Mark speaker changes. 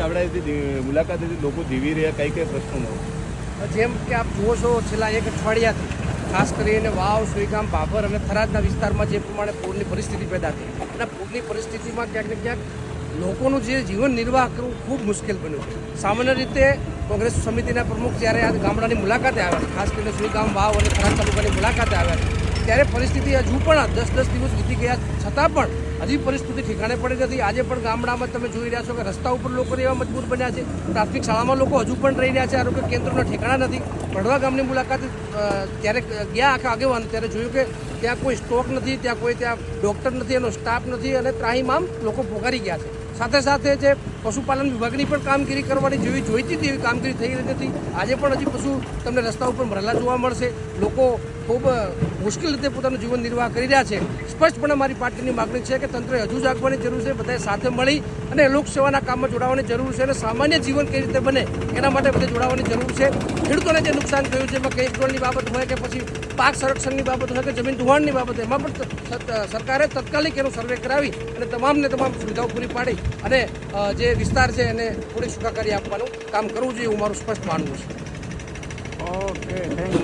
Speaker 1: ચાવડાએથી મુલાકાતેથી લોકો જીવી રહ્યા, કઈ કઈ પ્રશ્નોમાં
Speaker 2: જેમ કે આપ જુઓ છો, છેલ્લા એક અઠવાડિયાથી ખાસ કરીને વાવ, સુઈગામ, ભાભર અને થરાદના વિસ્તારમાં જે પ્રમાણે પૂરની પરિસ્થિતિ પેદા થઈ. અને પૂરની પરિસ્થિતિમાં ક્યાંક ને ક્યાંક લોકોનું જે જીવન નિર્વાહ કરવું ખૂબ મુશ્કેલ બન્યું સામાન્ય રીતે કોંગ્રેસ સમિતિના પ્રમુખ જ્યારે આ ગામડાની મુલાકાતે આવ્યા છે, ખાસ કરીને સુઈગામ, વાવ અને થરાદ તાલુકાની મુલાકાતે આવ્યા છે, ત્યારે પરિસ્થિતિ હજુ પણ દસ દસ દિવસ વીતી ગયા છતાં પણ હજી પરિસ્થિતિ ઠેકાણે પડી નથી. આજે પણ ગામડામાં તમે જોઈ રહ્યા છો કે રસ્તા ઉપર લોકો એવા મજબૂત બન્યા છે. પ્રાથમિક શાળામાં લોકો હજુ પણ રહી રહ્યા છે. આરોગ્ય કેન્દ્રોના ઠેકાણા નથી. પડવા ગામની મુલાકાત ત્યારે ગયા આખા આગેવાન ત્યારે જોયું કે ત્યાં કોઈ સ્ટોક નથી, ત્યાં કોઈ ત્યાં ડૉક્ટર નથી, એનો સ્ટાફ નથી અને ત્રાહીમામ લોકો પોકારી ગયા છે. સાથે સાથે જે પશુપાલન વિભાગની પણ કામગીરી કરવાની જેવી જોઈતી હતી એવી કામગીરી થઈ રહી નથી આજે પણ હજી પશુ તમને રસ્તા ઉપર ભરેલા જોવા મળશે. લોકો ખૂબ મુશ્કેલ રીતે પોતાનું જીવન નિર્વાહ કરી રહ્યા છે. સ્પષ્ટપણે મારી પાર્ટીની માગણી છે કે તંત્રએ હજુ જાગવાની જરૂર છે, બધાએ સાથે મળી અને લોકસેવાના કામમાં જોડાવાની જરૂર છે અને સામાન્ય જીવન કઈ રીતે બને એના માટે બધે જોડાવાની જરૂર છે. ખેડૂતોને જે નુકસાન થયું છે, એમાં ડોલની બાબત હોય કે પછી પાક સંરક્ષણની બાબત હોય કે જમીન ધોવાણની બાબત એમાં પણ સરકારે તાત્કાલિક એનો સર્વે કરાવી અને તમામને તમામ સુવિધાઓ પૂરી પાડી. અને જે વિસ્તાર છે એને થોડી સુખાકારી આપવાનું, કામ કરવું જોઈએ એવું મારું સ્પષ્ટ માનવું છે.
Speaker 1: Okay thank you